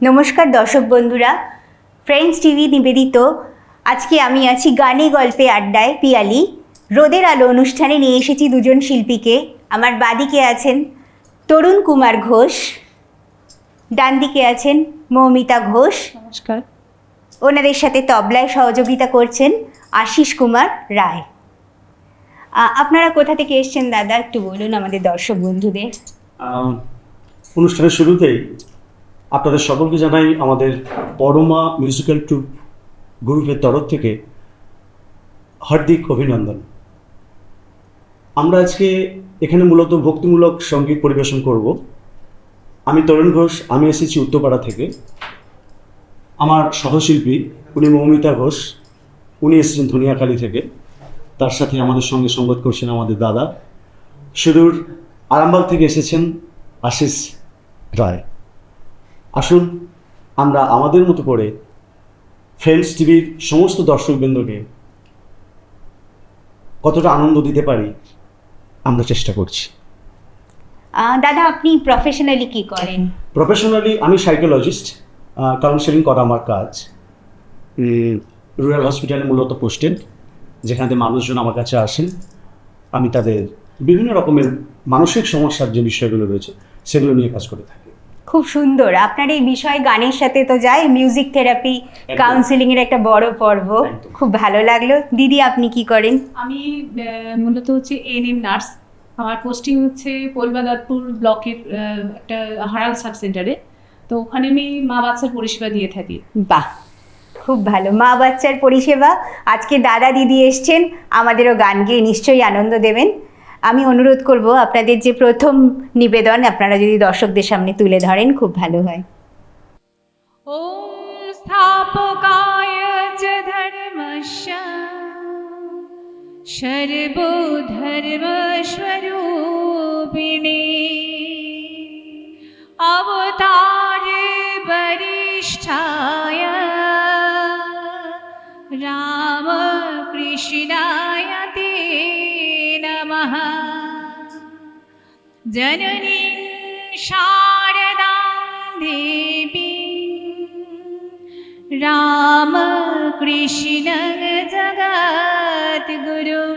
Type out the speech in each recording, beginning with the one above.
নমস্কার দর্শক বন্ধুরা। ফ্রেন্ডস টিভি নিবেদিত। আজকে আমি আছি গানে গল্পে আড্ডায় পিয়ালি। রোদের আলো অনুষ্ঠানে নিয়ে এসেছি দুজন শিল্পীকে। আমার বাদিকে আছেন তরুণ কুমার ঘোষ ডান দিকে আছেন মৌমিতা ঘোষ। নমস্কার। ওনাদের সাথে তবলায় সহযোগিতা করছেন আশিস কুমার রায়। আপনারা কোথা থেকে এসছেন দাদা? একটু বলুন আমাদের দর্শক বন্ধুদের। অনুষ্ঠানের শুরুতেই আপনাদের সকলকে জানাই আমাদের পরমা মিউজিক্যাল ট্রুপ গ্রুপের তরফ থেকে হার্দিক অভিনন্দন। আমরা আজকে এখানে মূলত ভক্তিমূলক সংগীত পরিবেশন করব। আমি তরুণ ঘোষ, আমি এসেছি উত্তরপাড়া থেকে। আমার সহশিল্পী উনি মৌমিতা ঘোষ, উনি এসেছেন ধনিয়াখালী থেকে। তার সাথে আমাদের সঙ্গে সংবাদ করছেন আমাদের দাদা। সুদূর আরামবাগ থেকে এসেছেন আশিস রায়। আসুন আমরা আমাদের মতো করে ফ্রেন্ডস টিভির সমস্ত দর্শকবৃন্দকে কতটা আনন্দ দিতে পারি আমরা চেষ্টা করছি। দাদা আপনি প্রফেশনালি কি করেন? প্রফেশনালি আমি সাইকোলজিস্ট কাউন্সেলিং করা আমার কাজ। রুরাল হসপিটালে মূলত পোস্টেড যেখানে মানুষজন আমার কাছে আসেন। আমি তাদের বিভিন্ন রকমের মানসিক সমস্যার যে বিষয়গুলো রয়েছে সেগুলো নিয়ে কাজ করে থাকি। খুব সুন্দর। আপনার এই বিষয় গানের সাথে তো যায় মিউজিক থেরাপি কাউন্সিলিং এর একটা বড় পর্ব। খুব ভালো লাগল। দিদি আপনি কি করেন? আমি মূলত হচ্ছে এএনএম নার্স। আমার পোস্টিং হচ্ছে কলকাতাপুর ব্লকের একটা হারাল সাব সেন্টারে। তো ওখানে আমি মা বাচ্চার পরিষেবা দিয়ে থাকি। বাহ! খুব ভালো। মা বাচ্চার পরিষেবা। আজকে দাদা দিদি এসছেন আমাদেরও গান গেয়ে নিশ্চয়ই আনন্দ দেবেন। আমি অনুরোধ করব আপনাদের যে প্রথম নিবেদন আপনারা যদি দর্শকদের সামনে তুলে ধরেন খুব ভালো হয় ॐ स्थापकाय च धर्मस्य सर्वधर्मस्वरूपिणे अवतारे वरिष्ठाय रामकृष्णाय जननीं शारदां देवीं रामकृष्ण जगद्गुरुं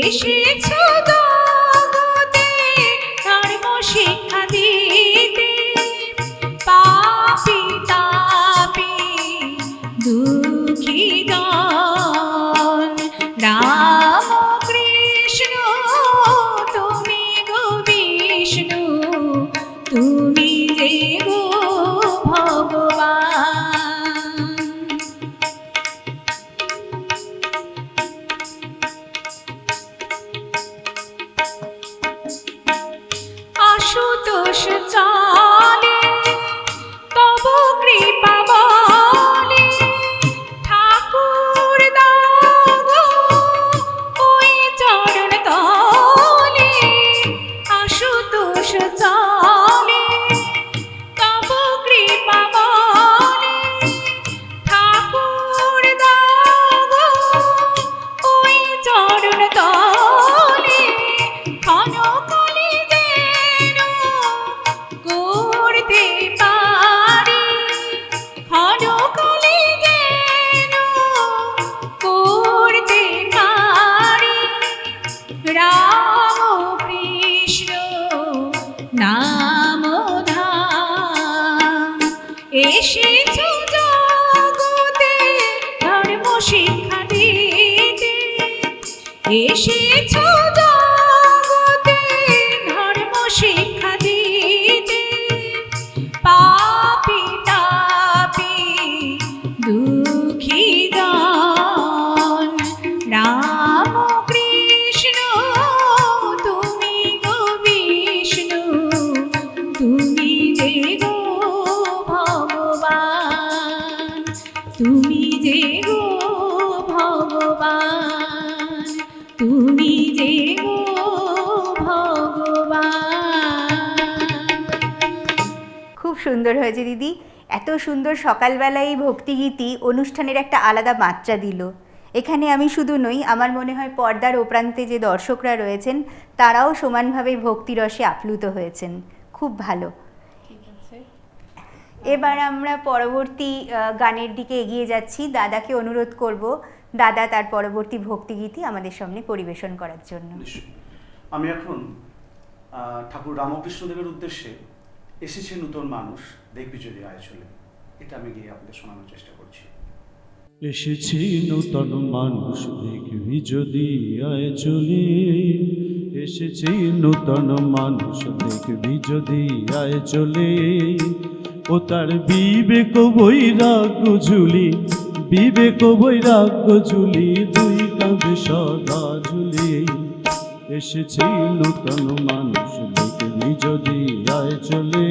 এসেছ দিতে এসেছ সুন্দর হয়েছে, দিদি। এত সুন্দর সকালবেলায় এই ভক্তিগীতি অনুষ্ঠানের একটা আলাদা মাত্রা দিল। এখানে আমি শুধু নই, আমার মনে হয় পর্দার ওপ্রান্তে যে দর্শকরা রয়েছেন, তারাও সমানভাবে ভক্তিরসে আপ্লুত হয়েছেন। খুব ভালো। এবার আমরা পরবর্তী গানের দিকে এগিয়ে যাচ্ছি। দাদাকে অনুরোধ করব, দাদা তার পরবর্তী ভক্তিগীতি আমাদের সামনে পরিবেশন করার জন্য। আমি এখন ঠাকুর রামকৃষ্ণদেবের উদ্দেশ্যে এসেছে নূতন মানুষ, দেখবি যদি আয় চলে। এটা আমি গিয়ে আপনাদের শোনানোর চেষ্টা করছি। এসেছি নূতন মানুষ, দেখবি যদি আয় চলে। এসেছি নূতন মানুষ, দেখবি যদি আয় চলে। ও তার বিবেক বৈরাগ্য ঝুলি, বিবেক বৈরাগ্য ঝুলি, দুই কাঁধে সদা ঝুলি। এসেছি নূতন মানুষ দেখবি যদি আয় চলে।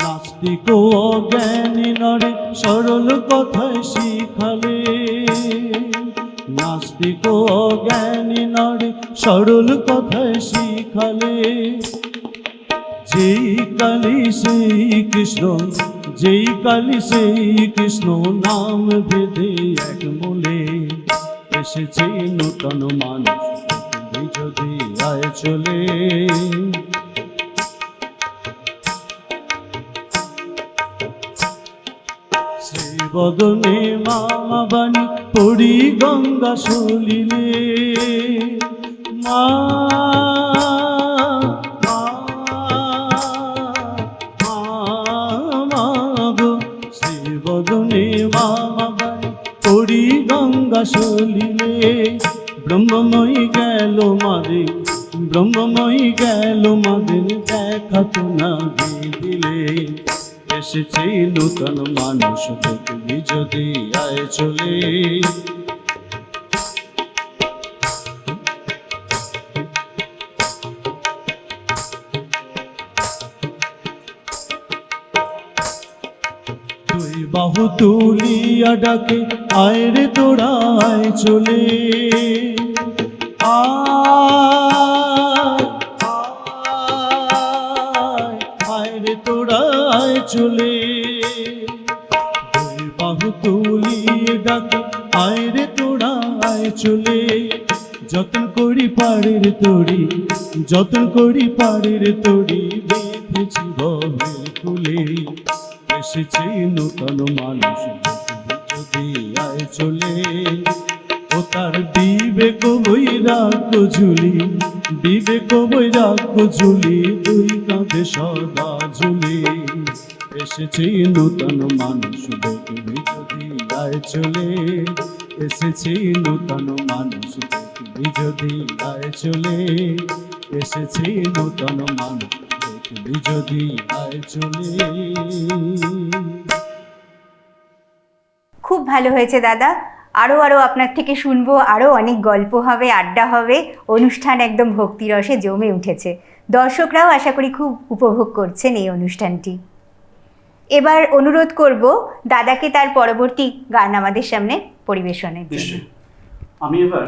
নাস্তিক অজ্ঞানী নরে, সরল কথায় শিখালে। নাস্তিক অজ্ঞানী নরে, সরল কথায় শিখালে। যেই কালী সেই কৃষ্ণ যেই কালী সেই কৃষ্ণ নাম ভেদে এক মূলে এসেছে নূতন মানুষ যদি আয় চলে। শ্রীবদনে মামা বাণী পড়ি গঙ্গা সলিলে মা, সলিলে ব্রহ্মময়ী গেল মাদে, ব্রহ্মময়ী গেল মাদের দেখা তো না দিলে। এসেছে নূতন মানুষ দেখবি যদি আয় চলে। তুলিয়া ডাকে, আয় রে চলে। আয় রে চলে। বাহু তুলিয়ে ডাকে, আয় রে চলে। যতন করি পাড়ের তরি, যতন করি পাড়ের তরি বহের কুলে এসেছে নূতন মানুষ যদি আয় চলে, ও তার বিবেক বৈরাগ্য ঝুলি, বিবেক বৈরাগ্য ঝুলি, দুই কাঁধে সদা ঝুলি। এসেছে নূতন মানুষ দেখবি যদি আয় চলে এসেছে নূতন মানুষ দেখবি যদি আয় চলে এসেছে নূতন মানুষ দেখবি যদি আয় চলে। খুব ভালো হয়েছে দাদা। আরও আরও আপনার থেকে শুনব আরও অনেক গল্প হবে আড্ডা হবে অনুষ্ঠান একদম ভক্তিরসে জমে উঠেছে। দর্শকরাও আশা করি খুব উপভোগ করছেন এই অনুষ্ঠানটি। এবার অনুরোধ করব দাদাকে তার পরবর্তী গান আমাদের সামনে পরিবেশনের জন্য। আমি এবার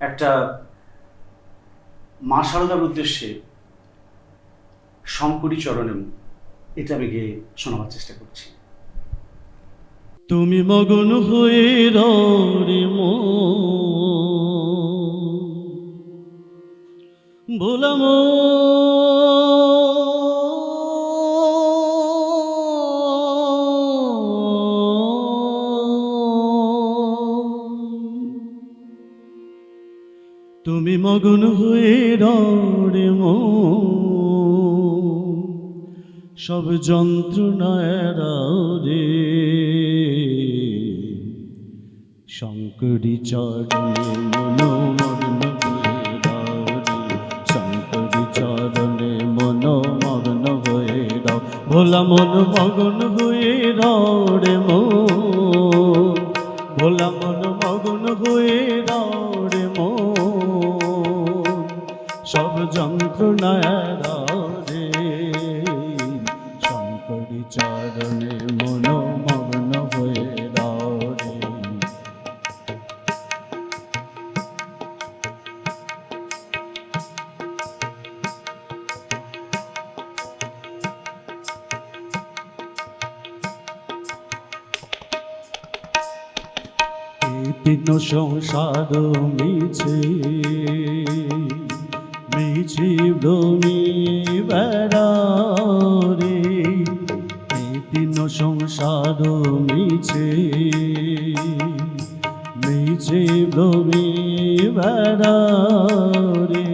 একটা মা শারদার উদ্দেশ্যে শঙ্করী এটা আমি গিয়ে শোনাবার চেষ্টা করছি। তুমি মগন হয়ে রে মো। ভোলাম তুমি মগন হয়ে রে মো। সব যন্ত্রণায় রে শঙ্করী চরণে মনোমগ্ন হয়ে দাও রে শঙ্করী চরণে মনোমগ্ন হয়ে দাও ভোলা মন মগন হয়ে দাও রে মো। ভোলা মন মগন হয়ে দাও রে মো। সব যন্ত্রণায় রে এই তিন সংসার মিছে মিছে ভ্রমি বেড়া রে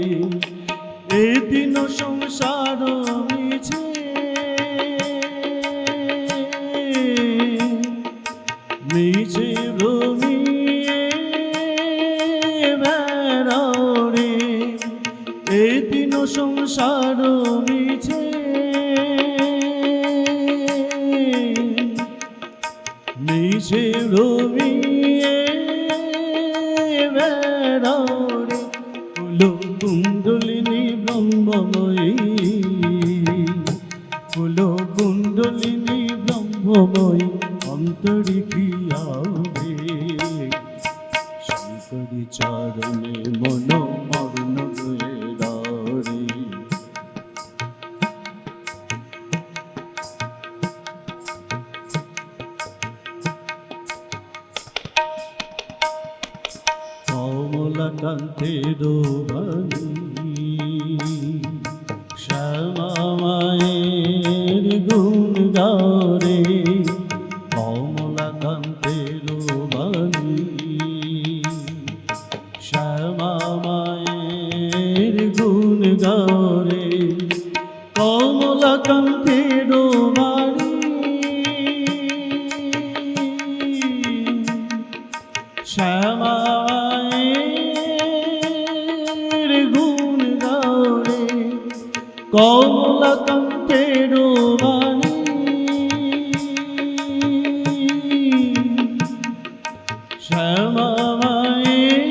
ঈশ্বরী চরণে মন মগ্ন রে কমলা কান্তের কমলাকান্তের শ্যামায়ের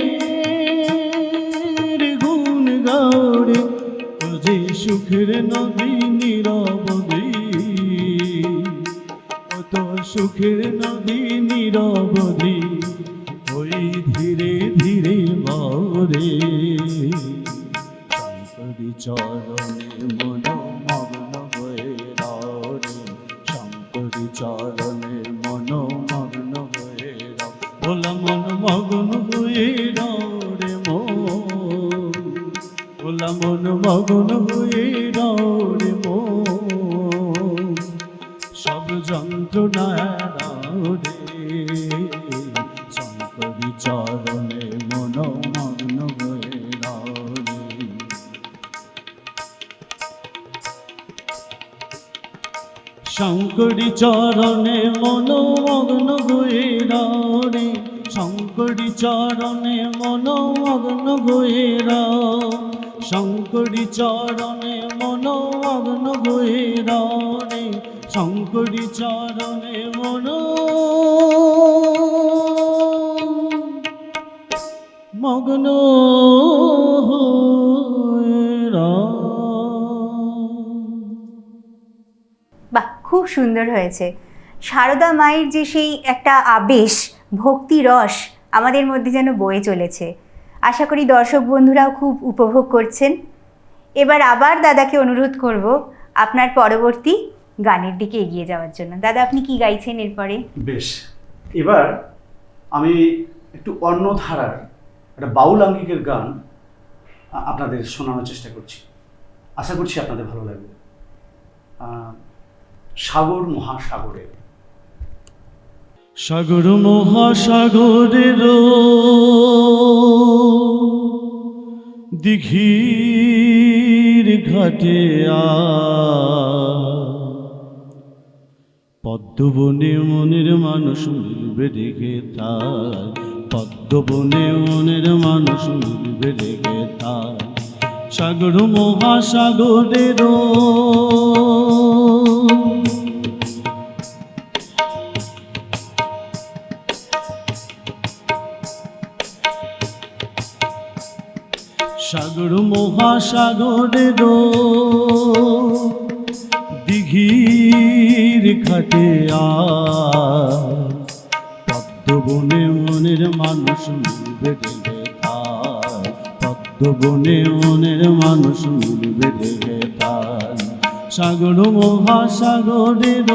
গুণ গারে যে সুখের নদী নিরবধি। কত সুখের নদী চরণে মন মগ্ন হয়ে রে শঙ্করী চরণে মনোমগ্ন হয়ে রে শঙ্করী চরণে মনোমগ্ন হয়ে শঙ্করী চরণে মনোমগ্ন হয়ে রে শঙ্করী চরণে মন মগ্ন বাহ খুব সুন্দর হয়েছে। সারদা মায়ের যে সেই একটা আবেশ ভক্তি রস আমাদের মধ্যে যেন বয়ে চলেছে। আশা করি দর্শক বন্ধুরাও খুব উপভোগ করছেন। এবার আবার দাদাকে অনুরোধ করব আপনার পরবর্তী গানের দিকে এগিয়ে যাওয়ার জন্য। দাদা আপনি কি গাইছেন এরপরে? বেশ এবার আমি একটু অন্য ধারার একটা বাউল আঙ্গিকের গান আপনাদের শোনানোর চেষ্টা করছি। আশা করছি আপনাদের ভালো লাগবে। সাগর মহাসাগরে সাগর মহাসাগরের দিঘির ঘাটে পদ্মবনে মনের মানুষ মিলবে রেখে তার পদ্মবনে মনের মানুষ রেখে তার। সাগর মহাসাগরের সাগর মহাসাগরের দিঘির ঘাটে আর পদ্মবনে মনের মানুষ মিলবে তার পদ্মবনে মনের মানুষ মিলবে তার সাগর মহাসাগরের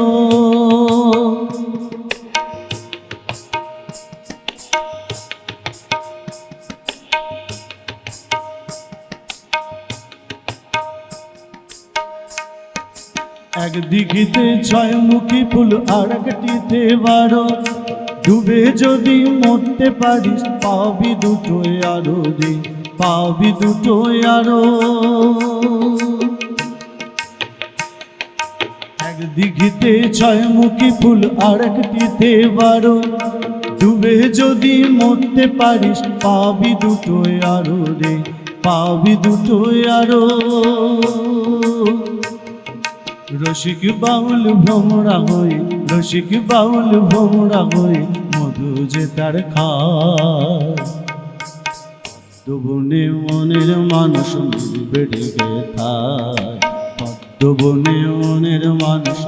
এক দিঘিতে ছয় মুখী ফুল আর একটিতে বারো। ডুবে যদি মরতে পারিস, পাবি দুটোই আরও রে পাবি দুটোই আরও। এক দিঘিতে ছয় মুখী ফুল, আর একটিতে বারো। ডুবে যদি মরতে পারিস, পাবি দুটোই আরও রে পাবি দুটোই আরও। রসিক বাউল ভোমরা হই রসিক বাউল ভোমরা হই মধু যে তার খাবনে মনের মানুষ বেড়ে গে থায় পদ্মবনে মনের মানুষ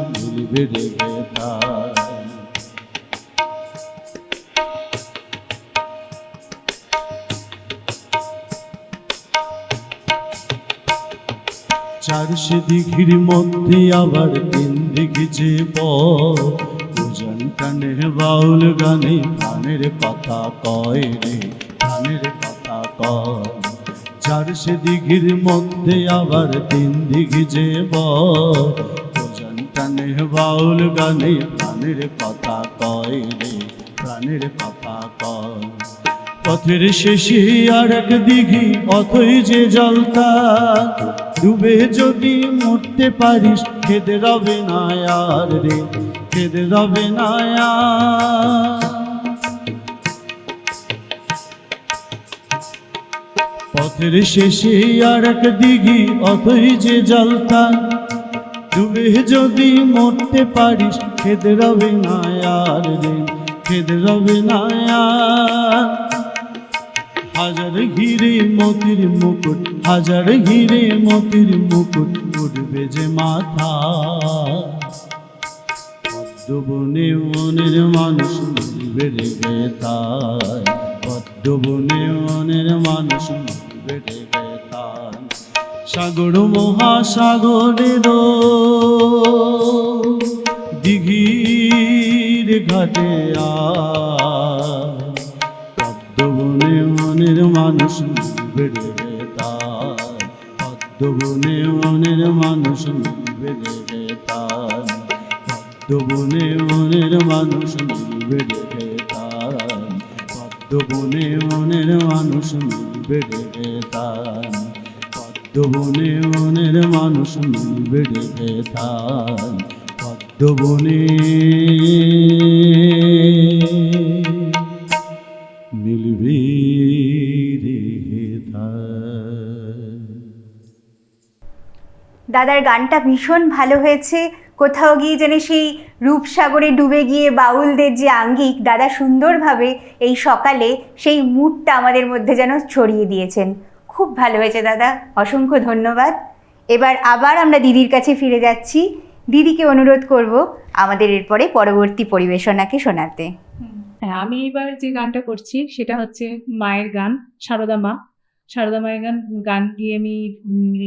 বেড়ে গে থায় চার সে দিঘির মধ্যে আবার তিন দিঘি যে পূজন কানে বাউল গানে প্রাণের কথা কয় রে, প্রাণের কথা কয়। সে দিঘির মধ্যে আবার তিন দিঘি যে বজান টানে বাউল গানে প্রাণের কথা কয় রে, প্রাণের কথা কয়। পথের শেষে আর এক দিঘি, অথই যে জলতা ডুবে যদি মরতে পারিস খেতে রবে না আর রে খেতে রবে না পথের শেষে আর এক দিঘি অথই যে জলতা ডুবে যদি মরতে পারিস খেতে রবে না আর রে খেতে রবে না হাজার হিরে মতির মুকুট, হাজার হিরে মতির মুকুট উঠবে যে মাথা। পদ্মবনে মনের মানুষ বেড়ে তাই পদ্মবনে মনের মানুষ বেড়ে তাই সাগর মহাসাগরের দিঘির ঘাটে পদ্মবনে মনের মানুষ বেড়ে তার। পদ্মবনে মনের মানুষ বেড়ে তার। পদ্মবনে মনের মানুষ বেড়ে তার। পদ্মবনে মনের মানুষ বেড়ে তার। পদ্মবনে মনের মানুষ বেড়ে তার। পদ্মবনে দাদার গানটা ভীষণ ভালো হয়েছে। কোথাও গিয়ে যেন সেই রূপসাগরে ডুবে গিয়ে বাউলদের যে আঙ্গিক, দাদা সুন্দরভাবে এই সকালে সেই মুডটা আমাদের মধ্যে যেন ছড়িয়ে দিয়েছেন। খুব ভালো হয়েছে দাদা, অসংখ্য ধন্যবাদ। এবার আবার আমরা দিদির কাছে ফিরে যাচ্ছি। দিদিকে অনুরোধ করব আমাদের এরপরে পরবর্তী পরিবেশনাকে শোনাতে। হ্যাঁ আমি এবার যে গানটা করছি সেটা হচ্ছে মায়ের গান, সারদা মা। সারদা মায়ের গান গান দিয়ে আমি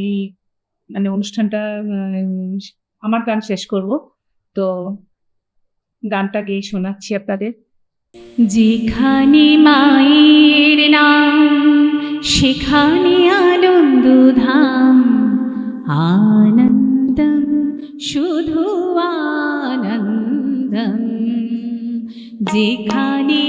এই মানে অনুষ্ঠানটা আমার গান শেষ করব। তো গানটা গেয়ে শোনাচ্ছি আপনাদের। যেখানে মায়ের নাম, সেখানে আনন্দ ধাম আনন্দম শুধু যেখানে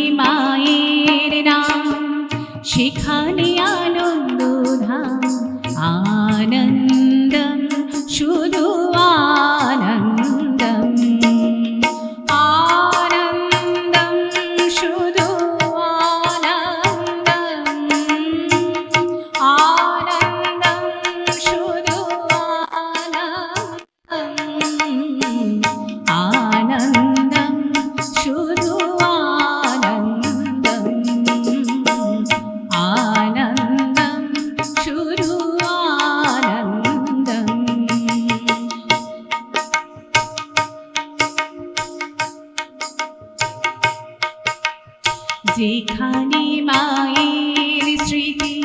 যেখানে মায়ের স্মৃতি,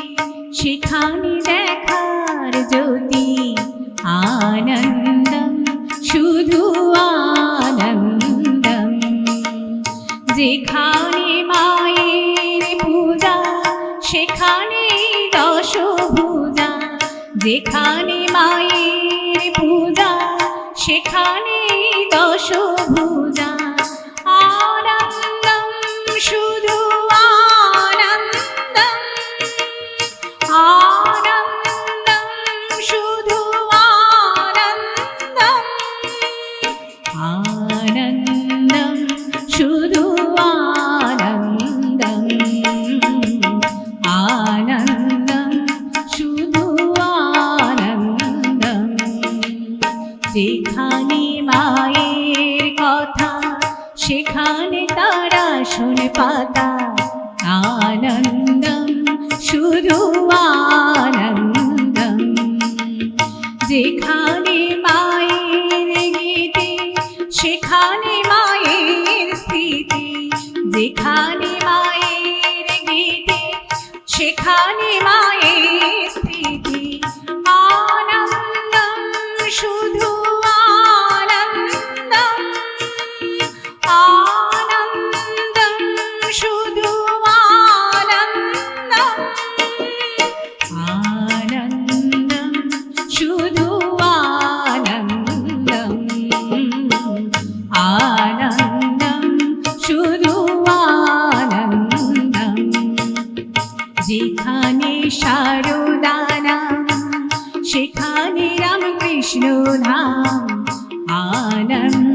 সেখানে দেখার জ্যোতি, আনন্দম, শুধু আনন্দম। যেখানে মায়ের পূজা, সেখানে দশ ভূজা যেখানে মায়ের পূজা, সেখানে দশ ভূজা যেখানে মায়ের কথা সেখানে তারা শুনে পাতা। আনন্দম শুধু আনন্দম। যেখানে শারদানাম সেখানে রামকৃষ্ণ ধাম। আনন্দ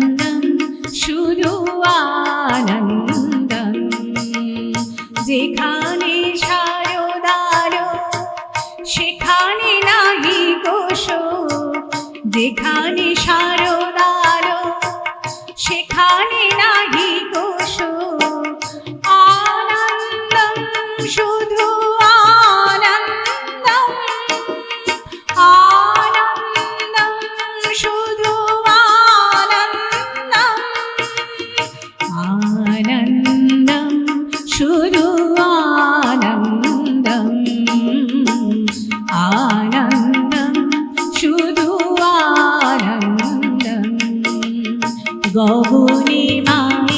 গগনে মায়ের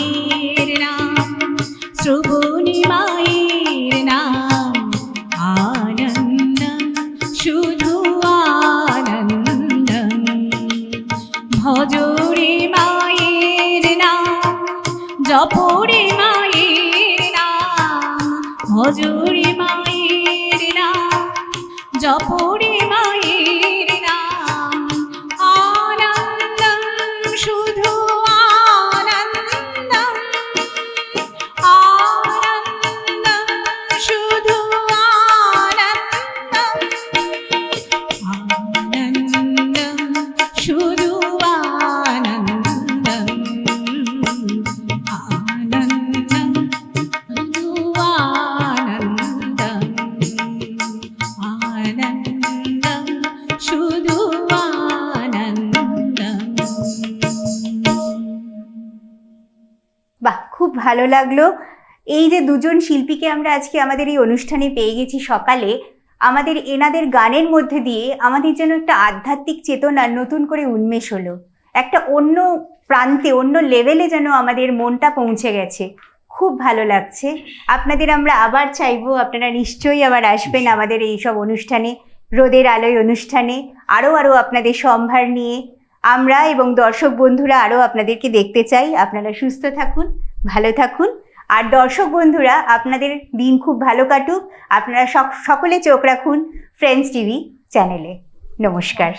ভালো লাগল। এই যে দুজন শিল্পীকে আমরা আজকে আমাদের এই অনুষ্ঠানে পেয়ে গেছি সকালে আমাদের এনাদের গানের মধ্যে দিয়ে আমাদের যেন একটা আধ্যাত্মিক চেতনা নতুন করে উন্মেষ হলো। একটা অন্য প্রান্তে অন্য লেভেলে যেন আমাদের মনটা পৌঁছে গেছে। খুব ভালো লাগছে। আপনাদের আমরা আবার চাইব আপনারা নিশ্চয়ই আবার আসবেন আমাদের এই সব অনুষ্ঠানে রোদের আলোয় অনুষ্ঠানে। আরও আরও আপনাদের সম্ভার নিয়ে আমরা এবং দর্শক বন্ধুরা আরও আপনাদেরকে দেখতে চাই। আপনারা সুস্থ থাকুন। ভালো থাকুন। আর দর্শক বন্ধুরা, আপনাদের দিন খুব ভালো কাটুক। আপনারা সক- সকলে চোখ রাখুন ফ্রেন্ডস টিভি চ্যানেলে নমস্কার।